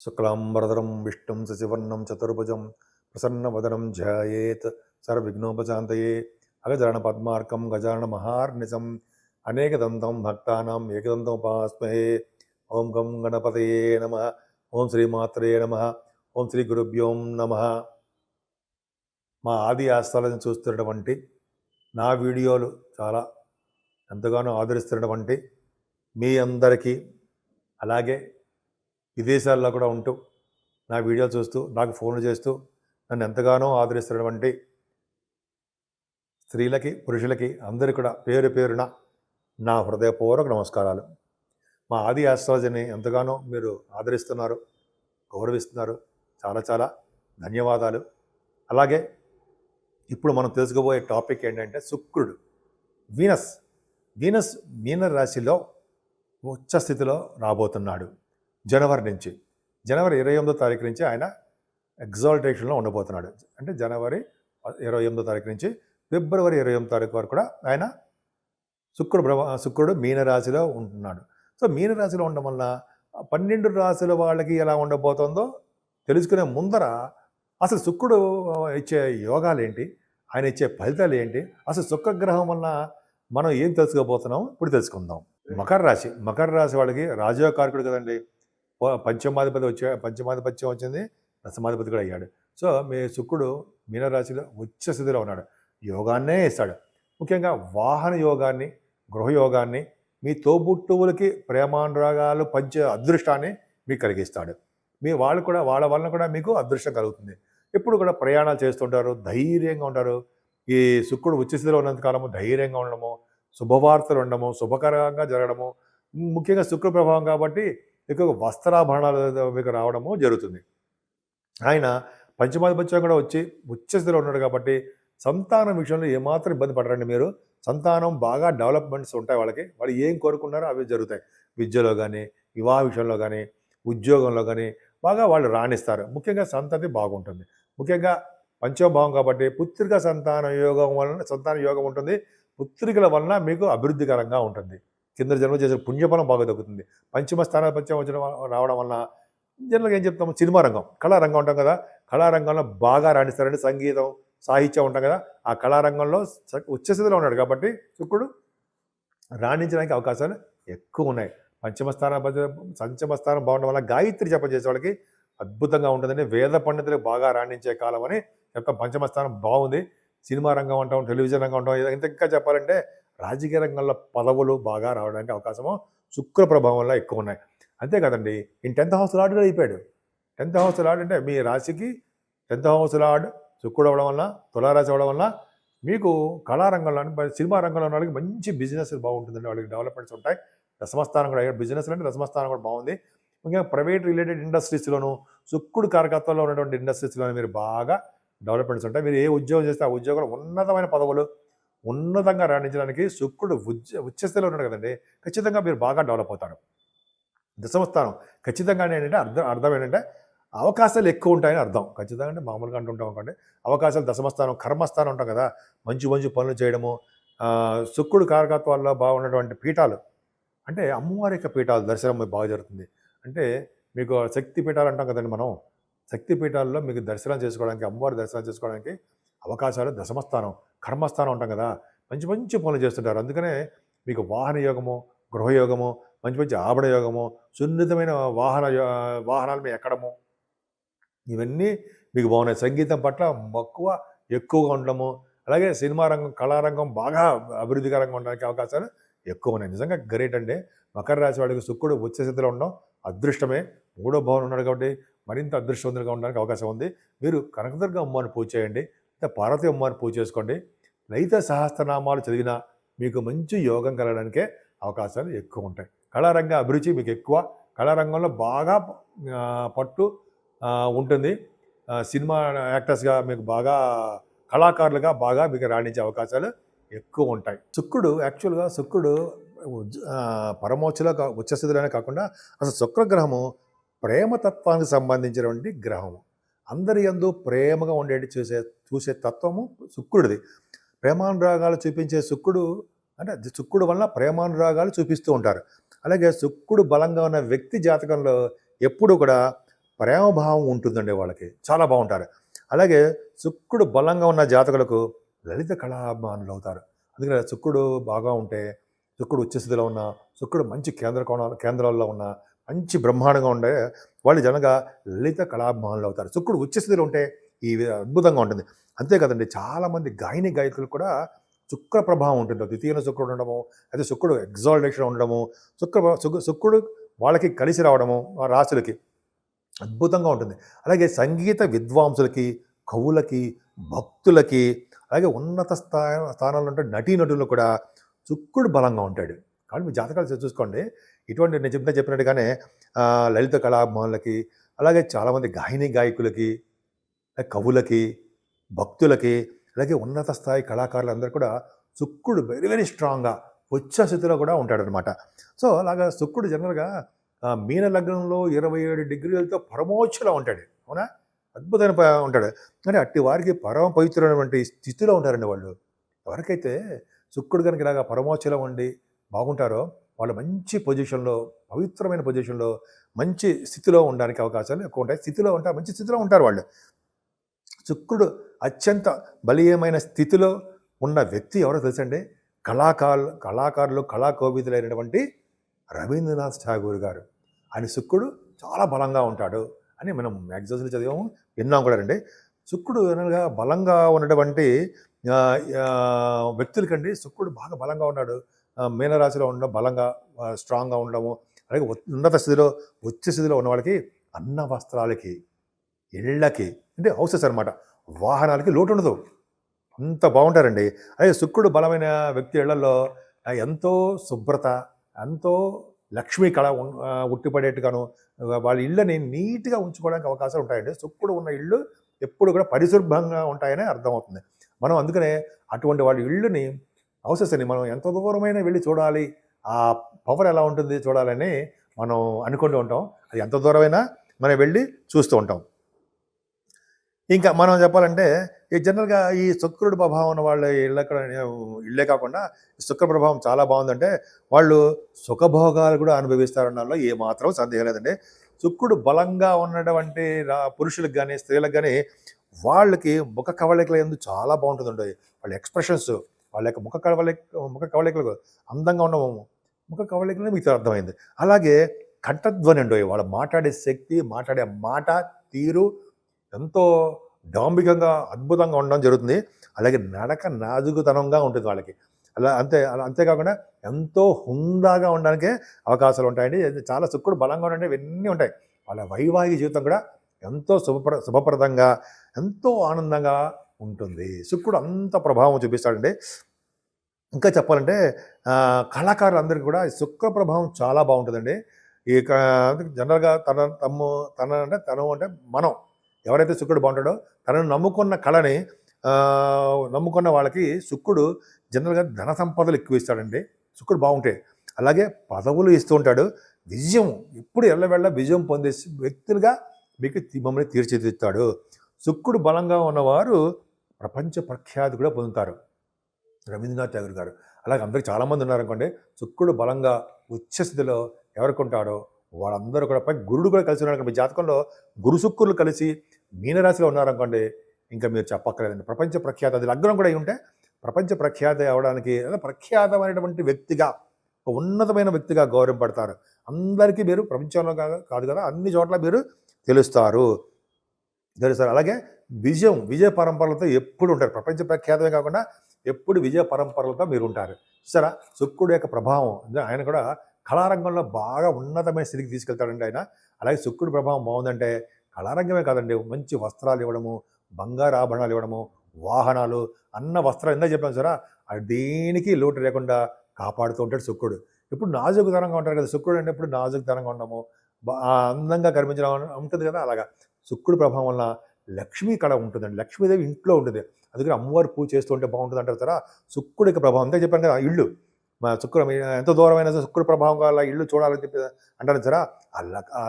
శుక్లాంబరదరం విష్ణుం శశివర్ణం చతుర్భుజం ప్రసన్నవదనం ధ్యాయేత్ సర్వవిఘ్నోపశాంతయే అగజాన పద్మార్కం గజాన మహార్నిజం అనేకదంతం భక్తానాం ఏకదంతం ఉపాస్మహే ఓం గం గణపతయే నమ ఓం శ్రీమాత్రే నమ ఓం శ్రీ గురుభ్యోం నమ మా ఆది ఆస్థాలను చూస్తున్నటువంటి నా వీడియోలు చాలా ఎంతగానో ఆదరిస్తున్నటువంటి మీ అందరికీ అలాగే విదేశాల్లో కూడా ఉంటూ నా వీడియో చూస్తూ నాకు ఫోన్లు చేస్తూ నన్ను ఎంతగానో ఆదరిస్తున్నటువంటి స్త్రీలకి పురుషులకి అందరికీ కూడా పేరు పేరున నా హృదయపూర్వక నమస్కారాలు. మా ఆది ఆస్ట్రాలజీని ఎంతగానో మీరు ఆదరిస్తున్నారు గౌరవిస్తున్నారు. చాలా చాలా ధన్యవాదాలు. అలాగే ఇప్పుడు మనం తెలుసుకోబోయే టాపిక్ ఏంటంటే శుక్రుడు వీనస్. వీనస్ మీన రాశిలో ఉచ్చ స్థితిలో రాబోతున్నాడు. జనవరి నుంచి. జనవరి ఇరవై ఎనిమిదో తారీఖు నుంచి ఆయన ఎగ్జాల్టేషన్లో ఉండబోతున్నాడు. అంటే జనవరి ఇరవై ఎనిమిదో తారీఖు నుంచి ఫిబ్రవరి ఇరవై ఎనిమిది తారీఖు వరకు కూడా ఆయన శుక్రుడు బ్రహ్మ శుక్రుడు మీనరాశిలో ఉంటున్నాడు. సో మీనరాశిలో ఉండడం వల్ల పన్నెండు రాశుల వాళ్ళకి ఎలా ఉండబోతుందో తెలుసుకునే ముందర అసలు శుక్రుడు ఇచ్చే యోగాలు ఏంటి? ఆయన ఇచ్చే ఫలితాలు ఏంటి? అసలు శుక్రగ్రహం వల్ల మనం ఏం తెలుసుకోబోతున్నాం? ఇప్పుడు తెలుసుకుందాం. మకర రాశి. మకర రాశి వాళ్ళకి రాజయోగకారకుడు కదండి. పంచమాధిపతి వచ్చే పంచమాధిపత్యం వచ్చింది దశమాధిపతి కూడా అయ్యాడు. సో మీ శుక్రుడు మీనరాశిలో ఉచ్చ స్థితిలో ఉన్నాడు. యోగాన్నే ఇస్తాడు ముఖ్యంగా వాహన యోగాన్ని గృహయోగాన్ని మీ తోబుట్టువులకి ప్రేమానురాగాలు పంచే అదృష్టాన్ని మీకు కలిగిస్తాడు. మీ వాళ్ళు కూడా వాళ్ళ వలన కూడా మీకు అదృష్టం కలుగుతుంది. ఎప్పుడు కూడా ప్రయాణాలు చేస్తుంటారు ధైర్యంగా ఉంటారు. ఈ శుక్రుడు ఉచ్చస్థితిలో ఉన్నంత కాలము ధైర్యంగా ఉండడము శుభవార్తలు ఉండడము శుభకరంగా జరగడము. ముఖ్యంగా శుక్ర ప్రభావం కాబట్టి ఎక్కువ వస్త్రాభరణాలు మీకు రావడము జరుగుతుంది. ఆయన పంచమాధిపత్యం కూడా వచ్చి ఉచ్చస్థితిలో ఉన్నాడు కాబట్టి సంతానం విషయంలో ఏమాత్రం ఇబ్బంది పడరండి మీరు. సంతానం బాగా డెవలప్మెంట్స్ ఉంటాయి వాళ్ళకి. వాళ్ళు ఏం కోరుకున్నారో అవి జరుగుతాయి. విద్యలో కానీ వివాహ విషయంలో కానీ ఉద్యోగంలో కానీ బాగా వాళ్ళు రాణిస్తారు. ముఖ్యంగా సంతతి బాగుంటుంది. ముఖ్యంగా పంచమభావం కాబట్టి పుత్రిక సంతాన యోగం వలన సంతాన యోగం ఉంటుంది. పుత్రికల వలన మీకు అభివృద్ధికరంగా ఉంటుంది. కింద జన్మ చేసే పుణ్యఫలం బాగా దక్కుతుంది. పంచమ స్థానాపత్యం వచ్చిన రావడం వలన జనరల్గా ఏం చెప్తాము? సినిమా రంగం. కళారంగం ఉంటాం కదా? కళారంగంలో బాగా రాణిస్తారంటే సంగీతం సాహిత్యం ఉంటాం కదా? ఆ కళారంగంలో ఉచ్చస్థితిలో ఉన్నాడు కాబట్టి శుక్రుడు రాణించడానికి అవకాశాలు ఎక్కువ ఉన్నాయి. పంచమ స్థానం పంచమ స్థానం బాగుండడం వల్ల గాయత్రి జపం చేసే వాళ్ళకి అద్భుతంగా ఉంటుందని వేద పండితులు బాగా రాణించే కాలం అని చెప్తాం పంచమ స్థానం బాగుంది. సినిమా రంగం అంటాం టెలివిజన్ రంగం అంటాం ఇంత ఇంకా చెప్పాలంటే రాజకీయ రంగంలో పదవులు బాగా రావడానికి అవకాశము శుక్ర ప్రభావం వల్ల ఎక్కువ ఉన్నాయి. అంతే కదండి. ఈ టెన్త్ హౌస్ లాడ్ కూడా అయిపోయాడు. టెన్త్ హౌస్ లార్డ్ అంటే మీ రాశికి టెన్త్ హౌస్ లాడ్ శుక్రుడు అవ్వడం వల్ల తులారాశి అవ్వడం వల్ల మీకు కళారంగంలో సినిమా రంగంలో ఉన్న వాళ్ళకి మంచి బిజినెస్ బాగుంటుందండి. వాళ్ళకి డెవలప్మెంట్స్ ఉంటాయి. దశమస్థానం కూడా బిజినెస్ అంటే దశమస్థానం కూడా బాగుంది. ముఖ్యంగా ప్రైవేట్ రిలేటెడ్ ఇండస్ట్రీస్లోను శుక్రుడు కార్యకర్తలో ఉన్నటువంటి ఇండస్ట్రీస్లోనే మీరు బాగా డెవలప్మెంట్స్ ఉంటాయి. మీరు ఏ ఉద్యోగం చేస్తే ఆ ఉద్యోగంలో ఉన్నతమైన పదవులు ఉన్నతంగా రాణించడానికి శుక్రుడు ఉచ్చ ఉచ్చస్థితిలో ఉన్నాడు కదండి. ఖచ్చితంగా మీరు బాగా డెవలప్ అవుతారు. దశమస్థానం. ఖచ్చితంగా ఏంటంటే అర్థం అర్థం ఏంటంటే అవకాశాలు ఎక్కువ ఉంటాయని అర్థం. ఖచ్చితంగా అంటే మామూలుగా అంటుంటాం అనుకోండి. అవకాశాలు దశమస్థానం కర్మస్థానం ఉంటాం కదా. మంచి మంచి పనులు చేయడము శుక్రుడు కారకత్వాల్లో బాగున్నటువంటి పీఠాలు. అంటే అమ్మవారి యొక్క పీఠాలు దర్శనం బాగా జరుగుతుంది. అంటే మీకు శక్తి పీఠాలు అంటాం కదండి మనం. శక్తి పీఠాల్లో మీకు దర్శనం చేసుకోవడానికి అమ్మవారి దర్శనం చేసుకోవడానికి అవకాశాలు దశమస్థానం కర్మస్థానం ఉంటాం కదా మంచి మంచి పనులు చేస్తుంటారు. అందుకనే మీకు వాహన యోగము గృహయోగము మంచి మంచి ఆభరణ యోగము సున్నితమైన వాహన యో- మీ ఎక్కడము? ఇవన్నీ మీకు బాగున్నాయి. సంగీతం పట్ల మక్కువ ఎక్కువగా ఉండడము అలాగే సినిమా రంగం కళారంగం బాగా అభివృద్ధికరంగా ఉండడానికి అవకాశాలు ఎక్కువ ఉన్నాయి. నిజంగా గ్రేట్ అండి. మకర రాశి వాడికి శుక్రుడు ఉచ్చస్థితిలో ఉండడం అదృష్టమే. మూడో భవన్ ఉన్నాడు కాబట్టి మరింత అదృష్టవంతులుగా ఉండడానికి అవకాశం ఉంది. మీరు కనకదుర్గ అమ్మవారిని పూజ చేయండి. పార్వతి అమ్మవారిని పూజ చేసుకోండి. లలిత సహస్రనామాలు చదివినా మీకు మంచి యోగం కలగడానికే అవకాశాలు ఎక్కువ ఉంటాయి. కళారంగ అభిరుచి మీకు ఎక్కువ. కళారంగంలో బాగా పట్టు ఉంటుంది. సినిమా యాక్టర్స్గా మీకు బాగా కళాకారులుగా బాగా మీకు రాణించే అవకాశాలు ఎక్కువ ఉంటాయి. శుక్రుడు యాక్చువల్గా శుక్రుడు ఉజ్- ఆ, పరమోచ్చలో ఉచ్చస్థితిలోనే కాకుండా అసలు శుక్రగ్రహము ప్రేమతత్వానికి సంబంధించినటువంటి గ్రహము. అందరి ఎందు ప్రేమగా ఉండేటి చూసే చూసే తత్వము శుక్రుడిది. ప్రేమానురాగాలు చూపించే శుక్రుడు అంటే శుక్రుడు వలన ప్రేమానురాగాలు చూపిస్తూ ఉంటారు. అలాగే శుక్రుడు బలంగా ఉన్న వ్యక్తి జాతకంలో ఎప్పుడు కూడా ప్రేమభావం ఉంటుందండి వాళ్ళకి. చాలా బాగుంటారు. అలాగే శుక్రుడు బలంగా ఉన్న జాతకులకు లలిత కళాభిమానులు అవుతారు. అందుకని శుక్రుడు బాగా ఉంటే శుక్రుడు ఉచ్చస్థితిలో ఉన్న శుక్రుడు మంచి కేంద్ర కోణాలు కేంద్రాల్లో ఉన్న మంచి బ్రహ్మాండంగా ఉండే వాళ్ళు జనగా లలిత కళాభిమానులు అవుతారు. శుక్రుడు ఉచ్చస్థితిలో ఉంటే ఈ అద్భుతంగా ఉంటుంది. అంతే కదండి చాలామంది గాయని గాయకులు కూడా శుక్ర ప్రభావం ఉంటుంది. ద్వితీయ శుక్రుడు ఉండడము అయితే శుక్రుడు ఎగ్జాల్టేషన్ ఉండడము శుక్ర శుక్రుడు వాళ్ళకి కలిసి రావడము రాశులకి అద్భుతంగా ఉంటుంది. అలాగే సంగీత విద్వాంసులకి కవులకి భక్తులకి అలాగే ఉన్నత స్థాయి స్థానాల్లో ఉంటే నటీనటులు కూడా శుక్రుడు బలంగా ఉంటాడు. కాబట్టి మీ జాతకాలు చూసుకోండి. ఇటువంటి నేను చెప్పిన చెప్పినట్టుగానే లలిత కళాభిమానులకి అలాగే చాలామంది గాయని గాయకులకి కవులకి భక్తులకి అలాగే ఉన్నత స్థాయి కళాకారులందరూ కూడా శుక్రుడు వెరీ వెరీ స్ట్రాంగ్గా వచ్చే స్థితిలో కూడా ఉంటాడనమాట సో అలాగా శుక్రుడు జనరల్గా మీన లగ్నంలో ఇరవై ఏడు డిగ్రీలతో పరమోచ్చులో ఉంటాడు. అవునా? అద్భుతమైన ఉంటాడు. కానీ అట్టి వారికి పరమ పవిత్రమైనటువంటి స్థితిలో ఉంటారండి వాళ్ళు. ఎవరికైతే శుక్రుడు కనుక ఇలాగా పరమోచ్చలో ఉండి బాగుంటారో వాళ్ళు మంచి పొజిషన్లో పవిత్రమైన పొజిషన్లో మంచి స్థితిలో ఉండడానికి అవకాశాలు ఎక్కువ ఉంటాయి. స్థితిలో ఉంటారు మంచి స్థితిలో ఉంటారు వాళ్ళు. శుక్రుడు అత్యంత బలీయమైన స్థితిలో ఉన్న వ్యక్తి ఎవరో తెలుసండి? కళాకారులు కళాకారులు కళాకోవిదులైనటువంటి రవీంద్రనాథ్ ఠాగూర్ గారు. ఆయన శుక్రుడు చాలా బలంగా ఉంటాడు అని మనం మ్యాగజైన్స్లో చదివాము విన్నాం కూడా రండి. శుక్రుడు అనగా బలంగా ఉన్నటువంటి ఆ, ఆ, వ్యక్తులకండి శుక్రుడు బాగా బలంగా ఉన్నాడు. మీనరాశిలో ఉండడం బలంగా స్ట్రాంగ్గా ఉండడము అలాగే ఉన్నత స్థితిలో వచ్చే స్థితిలో ఉన్న వాళ్ళకి అన్న వస్త్రాలకి ఇళ్ళకి అంటే హౌసెస్ అనమాట వాహనాలకి లోటు ఉండదు. అంత బాగుంటారండి. అలాగే శుక్రుడు బలమైన వ్యక్తి ఇళ్ళలో ఎంతో శుభ్రత ఎంతో లక్ష్మీ కళ ఉట్టిపడేట్టుగాను వాళ్ళ ఇళ్ళని నీట్గా ఉంచుకోవడానికి అవకాశాలు ఉంటాయండి. శుక్రుడు ఉన్న ఇళ్ళు ఎప్పుడు కూడా పరిశుభ్రంగా ఉంటాయని అర్థమవుతుంది. మనం అందుకనే అటువంటి వాళ్ళ ఇళ్ళని హౌసెస్ మనం ఎంత దూరమైనా వెళ్ళి చూడాలి. ఆ పవర్ ఎలా ఉంటుంది చూడాలని మనం అనుకుంటూ ఉంటాం. అది ఎంత దూరమైనా మనం వెళ్ళి చూస్తూ ఉంటాం. ఇంకా మనం చెప్పాలంటే ఈ జనరల్గా ఈ శుక్రుడు ప్రభావం ఉన్న వాళ్ళ ఇళ్ళక్కడ ఇళ్ళే కాకుండా శుక్ర ప్రభావం చాలా బాగుందంటే వాళ్ళు సుఖభోగాలు కూడా అనుభవిస్తారన్నలో ఏ మాత్రం సందేహం లేదండి. శుక్రుడు బలంగా ఉన్నటువంటి పురుషులకు కానీ స్త్రీలకు కానీ వాళ్ళకి ముఖ కవళికల ఎందు చాలా బాగుంటుందండి. వాళ్ళ ఎక్స్ప్రెషన్స్ వాళ్ళ యొక్క ముఖ కవళిక ముఖ కవళికలు అందంగా ఉన్న ముఖ కవళికలు మీకు అర్థమైంది. అలాగే కంఠధ్వని అండి వాళ్ళు మాట్లాడే శక్తి మాట్లాడే మాట తీరు ఎంతో డాంబికంగా అద్భుతంగా ఉండడం జరుగుతుంది. అలాగే నడక నాజుకుతనంగా ఉంటుంది వాళ్ళకి. అలా అంతే అలా అంతేకాకుండా ఎంతో హుందాగా ఉండడానికే అవకాశాలు ఉంటాయండి. చాలా శుక్రుడు బలంగా ఉండే ఇవన్నీ ఉంటాయి. వాళ్ళ వైవాహిక జీవితం కూడా ఎంతో శుభప్ర శుభప్రదంగా ఎంతో ఆనందంగా ఉంటుంది. శుక్రుడు అంత ప్రభావం చూపిస్తాడండి. ఇంకా చెప్పాలంటే కళాకారులందరికీ కూడా శుక్ర ప్రభావం చాలా బాగుంటుందండి. ఈ జనరల్గా తన తమ్ము తన అంటే తను అంటే మనం. ఎవరైతే శుక్రుడు బాగుంటాడో తనను నమ్ముకున్న కళని నమ్ముకున్న వాళ్ళకి శుక్రుడు జనరల్గా ధన సంపదలు ఎక్కువ ఇస్తాడండి శుక్రుడు బాగుంటే. అలాగే పదవులు ఇస్తూ ఉంటాడు. విజయం ఎప్పుడు ఎల్లవెళ్ళ విజయం పొందే వ్యక్తులుగా మీకు మమ్మల్ని తీర్చిదిద్దుతాడు. శుక్రుడు బలంగా ఉన్నవారు ప్రపంచ ప్రఖ్యాతి కూడా పొందుతారు. రవీంద్రనాథ్ ఠాగూర్ గారు. అలాగే అందరికి చాలామంది ఉన్నారనుకోండి శుక్రుడు బలంగా ఉచ్చస్థితిలో ఎవరికి ఉంటాడో వాళ్ళందరూ కూడా పై గురుడు కూడా కలిసి ఉన్నారు మీ జాతకంలో గురు శుక్రులు కలిసి మీనరాశిలో ఉన్నారనుకోండి ఇంకా మీరు చెప్పక్కర్లేదండి. ప్రపంచ ప్రఖ్యాత అది లగ్నం కూడా అయి ఉంటే ప్రపంచ ప్రఖ్యాత అవడానికి లేదా ప్రఖ్యాతమైనటువంటి వ్యక్తిగా ఒక ఉన్నతమైన వ్యక్తిగా గౌరవపడతారు అందరికీ మీరు ప్రపంచంలో కాదు కాదు కదా అన్ని చోట్ల మీరు తెలుస్తారు. తెలుస్తారు. అలాగే విజయం విజయ పరంపరలతో ఎప్పుడు ఉంటారు. ప్రపంచ ప్రఖ్యాతమే కాకుండా ఎప్పుడు విజయ పరంపరలతో మీరు ఉంటారు. సరే శుక్రుడు యొక్క ప్రభావం ఆయన కూడా కళారంగంలో బాగా ఉన్నతమైన స్థితికి తీసుకెళ్తాడండి ఆయన. అలాగే శుక్రుడి ప్రభావం బాగుందంటే కళారంగమే కాదండి. మంచి వస్త్రాలు ఇవ్వడము బంగారు ఆభరణాలు ఇవ్వడము వాహనాలు అన్న వస్త్రాలు ఎంత చెప్పాను సరే అది దేనికి లోటు లేకుండా కాపాడుతూ ఉంటాడు శుక్రుడు. ఇప్పుడు నాజుకుతనంగా ఉంటారు కదా శుక్రుడు అంటే ఎప్పుడు నాజుకుతనంగా ఉండము అందంగా కనిపించడం ఉంటుంది కదా అలాగా. శుక్రుడు ప్రభావం వల్ల లక్ష్మీ కళ ఉంటుందండి. లక్ష్మీదేవి ఇంట్లో ఉంటుంది అందుకని అమ్మవారు పూజ చేస్తుంటే బాగుంటుంది అంటారు కదా శుక్రుడి యొక్క ప్రభావం. అంతే చెప్పాను కదా ఇల్లు. మా శుక్ర ఎంత దూరమైన సరే శుక్ర ప్రభావం వల్ల ఇల్లు చూడాలని చెప్పి అంటారు సరే ఆ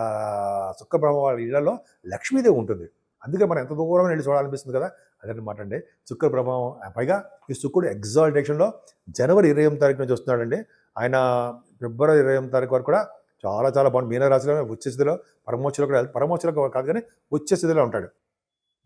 శుక్ర ప్రభావం వాళ్ళ ఇళ్ళలో లక్ష్మీదేవి ఉంటుంది. అందుకే మనం ఎంత దూరమైన ఇల్లు చూడాలనిపిస్తుంది కదా. అదనమాట అండి శుక్ర ప్రభావం పైగా ఈ శుక్రుడు ఎగ్జాల్టేషన్లో జనవరి ఇరవై ఎనిమిది తారీఖు నుంచి వస్తున్నాడండి. ఆయన ఫిబ్రవరి ఇరవై ఎనిమిది తారీఖు వరకు కూడా చాలా చాలా బాగుంది. మీనరాశిలో వచ్చే స్థితిలో పరమోచ్చలో కూడా పరమోచ్చలో కాదు కానీ వచ్చే స్థితిలో ఉంటాడు.